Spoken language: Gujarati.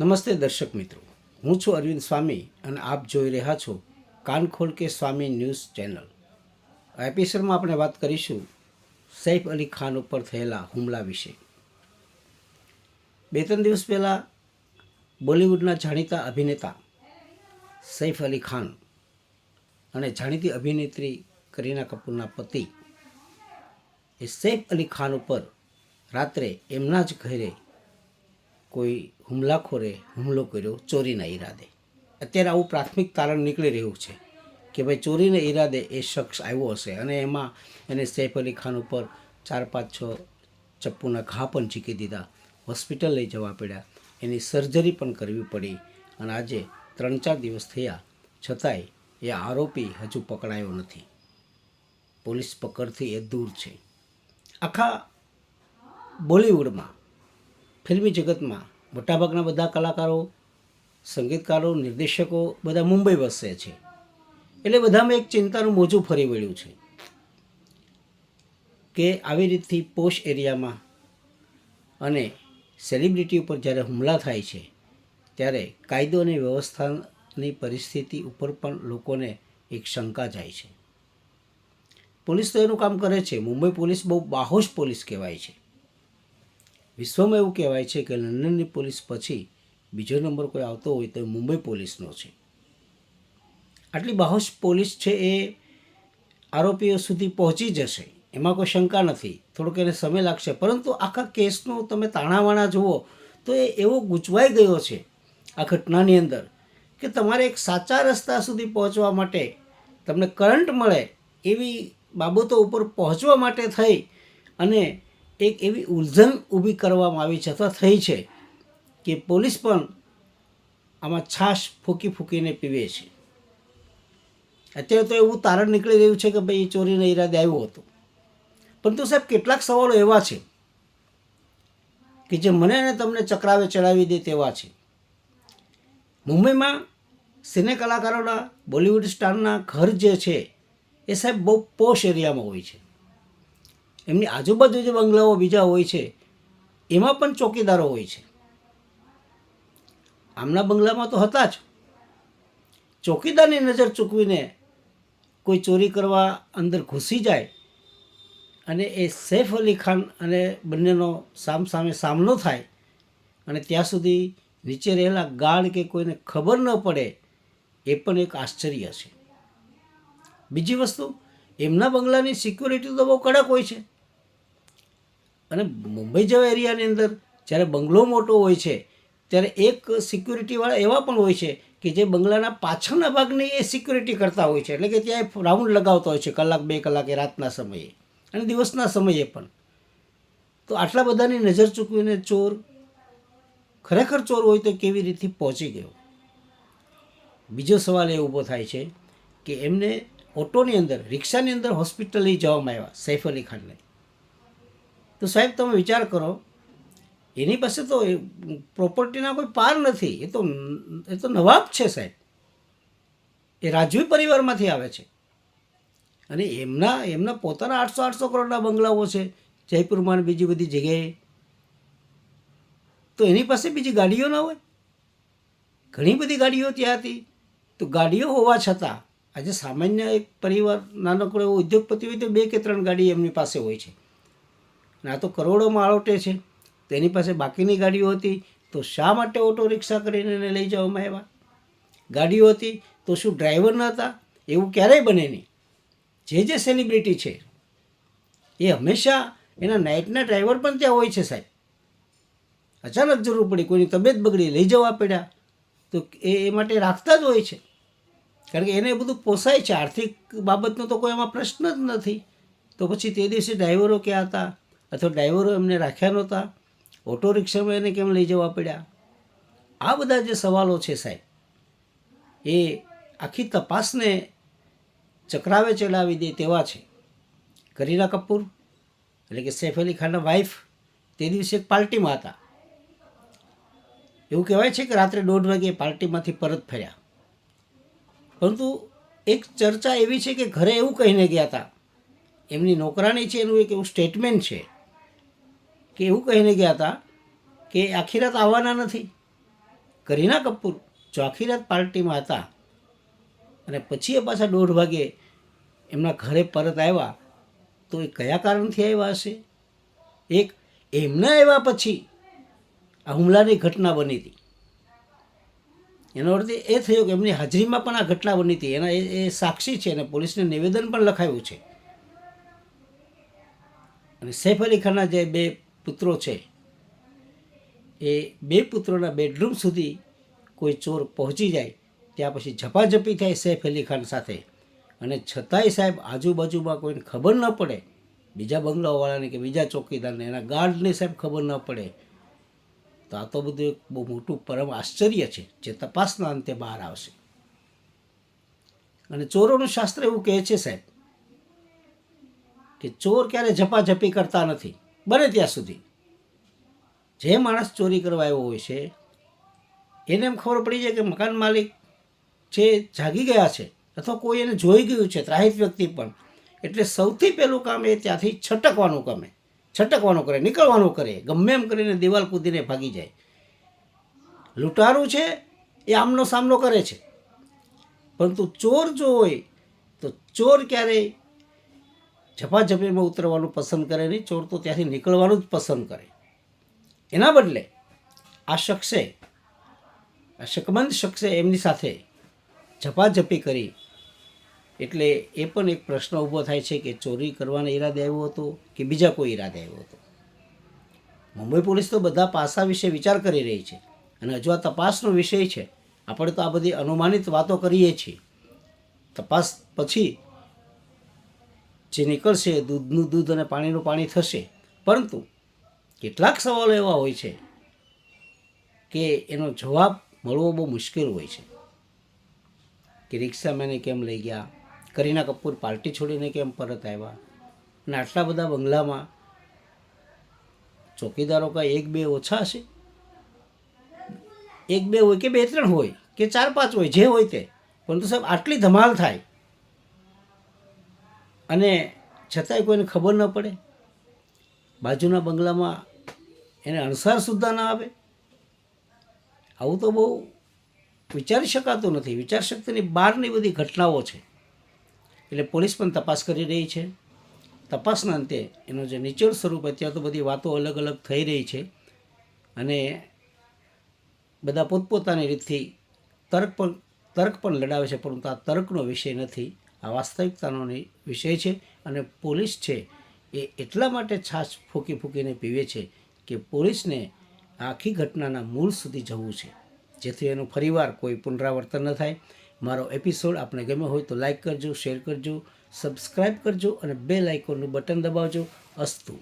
નમસ્તે દર્શક મિત્રો. હું છું અરવિંદ સ્વામી અને આપ જોઈ રહ્યા છો કાન ખોલ કે સ્વામી ન્યૂઝ ચેનલ. આ એપિસોડમાં આપણે વાત કરીશું સૈફ અલી ખાન ઉપર થયેલા હુમલા વિશે. બે ત્રણ દિવસ પહેલાં બોલિવૂડના જાણીતા અભિનેતા સૈફ અલી ખાન અને જાણીતી અભિનેત્રી કરીના કપૂરના પતિ એ સૈફ અલી ખાન ઉપર રાત્રે એમના જ ઘરે કોઈ હુમલાખોરે હુમલો કર્યો, ચોરીના ઈરાદે. અત્યારે આવું પ્રાથમિક તારણ નીકળી રહ્યું છે કે ભાઈ ચોરીના ઈરાદે એ શખ્સ આવ્યો હશે અને એમાં એને સૈફ અલી ખાન ઉપર ચાર, પાંચ, છ ચપ્પુના ઘા પણ ચીકી દીધા, હોસ્પિટલ લઈ જવા પડ્યા, એની સર્જરી પણ કરવી પડી અને આજે ત્રણ, ચાર દિવસ થયા, છતાંય એ આરોપી હજુ પકડાયો નથી. પોલીસ પકડથી એ દૂર છે. આખા બોલિવૂડમાં ફિલ્મી જગતમાં મોટાભાગના બધા કલાકારો, સંગીતકારો, નિર્દેશકો બધા મુંબઈ વસે છે. એટલે બધામાં એક ચિંતાનું મોજું ફરી વળ્યું છે કે આવી રીતથી પોશ એરિયામાં અને સેલિબ્રિટી ઉપર જ્યારે હુમલા થાય છે, ત્યારે કાયદો અને વ્યવસ્થાની પરિસ્થિતિ ઉપર પણ લોકોને એક શંકા જાય છે. પોલીસ તો એનું કામ કરે છે. મુંબઈ પોલીસ બહુ બાહોશ પોલીસ કહેવાય છે. વિશ્વમાં એવું કહેવાય છે કે લંડનની પોલીસ પછી બીજો નંબર કોઈ આવતો હોય તો મુંબઈ પોલીસનો છે. આટલી બાહોશ પોલીસ છે એ આરોપીઓ સુધી પહોંચી જશે, એમાં કોઈ શંકા નથી, થોડોક એને સમય લાગશે. પરંતુ આખા કેસનો તમે તાણાવાણા જુઓ તો એ એવો ગૂંચવાઈ ગયો છે આ ઘટનાની અંદર કે તમારે એક સાચા રસ્તા સુધી પહોંચવા માટે તમને કરંટ મળે એવી બાબતો ઉપર પહોંચવા માટે થઈ અને એક એવી ઉલઝન ઊભી કરવામાં આવી છે અથવા થઈ છે કે પોલીસ પણ આમાં છાશ ફૂંકી ફૂંકીને પીવે છે. અત્યારે તો એવું તારણ નીકળી રહ્યું છે કે ભાઈ એ ચોરીના ઈરાદે આવ્યો હતો. પરંતુ સાહેબ, કેટલાક સવાલો એવા છે કે જે મને અને તમને ચક્રાવે ચડાવી દે તેવા છે. મુંબઈમાં સિને કલાકારોના બોલિવૂડ સ્ટારના ઘર જે છે એ સાહેબ બહુ પોશ એરિયામાં હોય છે. એમની આજુબાજુ જે બંગલાઓ બીજા હોય છે, એમાં પણ ચોકીદારો હોય છે. આમના બંગલામાં તો હતા જ. ચોકીદારની નજર ચૂકવીને કોઈ ચોરી કરવા અંદર ઘૂસી જાય અને એ સૈફ અલી ખાન અને બંનેનો સામ સામે સામનો થાય અને ત્યાં સુધી નીચે રહેલા ગાઢ કે કોઈને ખબર ન પડે, એ પણ એક આશ્ચર્ય છે. બીજી વસ્તુ, એમના બંગલાની સિક્યુરિટી તો બહુ કડક હોય છે. અને મુંબઈ જેવા એરિયાની અંદર જ્યારે બંગલો મોટો હોય છે, ત્યારે એક સિક્યુરિટીવાળા એવા પણ હોય છે કે જે બંગલાના પાછળના ભાગની એ સિક્યુરિટી કરતા હોય છે. એટલે કે ત્યાં રાઉન્ડ લગાવતા હોય છે કલાક, બે કલાકે રાતના સમયે અને દિવસના સમયે પણ. તો આટલા બધાની નજર ચૂકવીને ચોર, ખરેખર ચોર હોય તો કેવી રીતે પહોંચી ગયો? બીજો સવાલ એ ઊભો થાય છે કે એમને ઓટોની અંદર, રિક્ષાની અંદર હોસ્પિટલ લઈ જવામાં આવ્યા, સૈફ અલી ખાનને. તો સાહેબ, તમે વિચાર કરો, એની પાસે તો પ્રોપર્ટીના કોઈ પાર નથી. એ તો એ તો નવાબ છે સાહેબ. એ રાજવી પરિવારમાંથી આવે છે. અને એમના એમના પોતાના આઠસો આઠસો કરોડના બંગલાઓ છે, જયપુરમાં બીજી બધી જગ્યાએ. તો એની પાસે બીજી ગાડીઓ ના હોય? ઘણી બધી ગાડીઓ ત્યાં હતી. તો ગાડીઓ હોવા છતાં, આજે સામાન્ય એક પરિવાર, નાનકડો એવો ઉદ્યોગપતિ હોય તો બે કે ત્રણ ગાડી એમની પાસે હોય છે. આ તો કરોડોમાં આળોટે છે. તેની પાસે બાકીની ગાડીઓ હતી તો શા માટે ઓટો રિક્ષા કરીને એને લઈ જવામાં આવ્યા? ગાડીઓ હતી તો શું ડ્રાઈવર ન હતા? એવું ક્યારેય બને નહીં. જે જે સેલિબ્રિટી છે, એ હંમેશા એના નાઇટના ડ્રાઈવર પણ ત્યાં હોય છે સાહેબ. અચાનક જરૂર પડી, કોઈની તબિયત બગડી, લઈ જવા પડ્યા, તો એ એ માટે રાખતા જ હોય છે. કારણ કે એને બધું પોસાય છે. આર્થિક બાબતનો તો કોઈ એમાં પ્રશ્ન જ નથી. તો પછી તે દિવસે ડ્રાઈવરો ક્યાં હતા? અથવા ડ્રાઈવરો એમને રાખ્યા નહોતા, ઓટો રિક્ષામાં એને કેમ લઈ જવા પડ્યા? આ બધા જે સવાલો છે સાહેબ, એ આખી તપાસને ચક્રાવે ચલાવી દે તેવા છે. કરીના કપૂર એટલે કે સૈફ અલી ખાનના વાઈફ તે દિવસે એક પાર્ટીમાં હતા. એવું કહેવાય છે કે રાત્રે દોઢ વાગે પાર્ટીમાંથી પરત ફર્યા. પરંતુ એક ચર્ચા એવી છે કે ઘરે એવું કહીને ગયા હતા, એમની નોકરાણી છે, એનું એક એવું સ્ટેટમેન્ટ છે. કે એવું કહીને ગયા હતા કે આખી રાત આવવાના નથી. કરીના કપૂર જો આખી રાત પાર્ટીમાં હતા અને પછી એ પાછા દોઢ વાગે એમના ઘરે પરત આવ્યા, તો એ કયા કારણથી આવ્યા હશે? એક, એમના આવ્યા પછી આ હુમલાની ઘટના બની હતી. એનો અર્થ એ થયો કે એમની હાજરીમાં પણ આ ઘટના બની હતી. એના એ સાક્ષી છે અને પોલીસને નિવેદન પણ લખાયું છે. અને સૈફ અલી ખાનના જે બે પુત્રો છે. એ બે પુત્રોના બેડરૂમ સુધી કોઈ ચોર પહોંચી જાય, ત્યાં પછી ઝપાઝપી થાય સૈફ અલી ખાન સાથે. અને છતાંય સાહેબ આજુબાજુમાં કોઈને ખબર ન પડે, બીજા બંગલાઓવાળાને કે બીજા ચોકીદારને, એના ગાર્ડને સાહેબ ખબર ન પડે. તો આ તો બધું એક બહુ મોટું પરમ આશ્ચર્ય છે, જે તપાસના અંતે બહાર આવશે. અને ચોરોનું શાસ્ત્ર એવું કહે છે સાહેબ, કે ચોર ક્યારે ઝપાઝપી કરતા નથી. બને ત્યાં સુધી. જે માણસ ચોરી કરવા આવ્યો હોય છે, એને એમ ખબર પડી જાય કે મકાન માલિક જે જાગી ગયા છે, અથવા કોઈ એને જોઈ ગયું છે, ત્રાહિત વ્યક્તિ પણ, એટલે સૌથી પહેલું કામ એ ત્યાંથી છટકવાનું કમે. છટકવાનું કરે, નીકળવાનું કરે. ગમે એમ કરીને દિવાલ કૂદીને ભાગી જાય. લૂંટારું છે, એ આમનો સામનો કરે છે. પરંતુ ચોર જો હોય, તો ચોર ક્યારેય ઝપાઝપીમાં ઉતરવાનું પસંદ કરે નહીં, ચોર તો ત્યાંથી નીકળવાનું જ પસંદ કરે. એના બદલે આ શખ્સે, આ શકમંદ શખ્સે એમની સાથે ઝપાઝપી કરી. એટલે એ પણ એક પ્રશ્ન ઊભો થાય છે કે ચોરી કરવાનો ઈરાદે આવ્યો હતો કે બીજા કોઈ ઈરાદે આવ્યો હતો? મુંબઈ પોલીસ તો બધા પાસા વિશે વિચાર કરી રહી છે અને હજુ આ તપાસનો વિષય છે. આપણે તો આ બધી અનુમાનિત વાતો કરીએ છીએ. તપાસ પછી જે નીકળશે, દૂધનું દૂધ અને પાણીનું પાણી થશે. પરંતુ કેટલાક સવાલો એવા હોય છે કે એનો જવાબ મળવો બહુ મુશ્કેલ હોય છે. કે રિક્ષા મેને કેમ લઈ ગયા? કરીના કપૂર પાર્ટી છોડીને કેમ પરત આવ્યા? અને આટલા બધા બંગલામાં ચોકીદારો કાંઈ એક બે ઓછા હશે? એક બે હોય કે બે ત્રણ હોય? કે ચાર પાંચ હોય? જે હોય તે. પરંતુ સાહેબ, આટલી ધમાલ થાય અને છતાંય કોઈને ખબર ન પડે. બાજુના બંગલામાં એને અણસાર સુદ્ધા ના આવે. આવું તો બહુ વિચારી શકાતું નથી. વિચાર શક્તિની બહારની બધી ઘટનાઓ છે. એટલે પોલીસ પણ તપાસ કરી રહી છે. તપાસના અંતે એનો જે નિચોડ સ્વરૂપ અત્યારે તો બધી વાતો અલગ અલગ થઈ રહી છે. અને બધા પોતપોતાની રીતથી તર્ક પણ તર્ક પણ લડાવે છે, પરંતુ આ તર્કનો વિષય નથી. આ વાસ્તવિકતાનોની વિષય છે અને પોલીસ છે એ એટલા માટે છાશ ફૂંકી ફૂંકીને પીવે છે કે પોલીસને આખી ઘટનાના મૂળ સુધી જવું છે. જેથી એનું ફરીવાર કોઈ પુનરાવર્તન ન થાય. મારો એપિસોડ આપણે ગમ્યો હોય તો લાઇક કરજો, શેર કરજો સબસ્ક્રાઈબ કરજો અને બે લાઇકોનું બટન દબાવજો. અસ્તુ.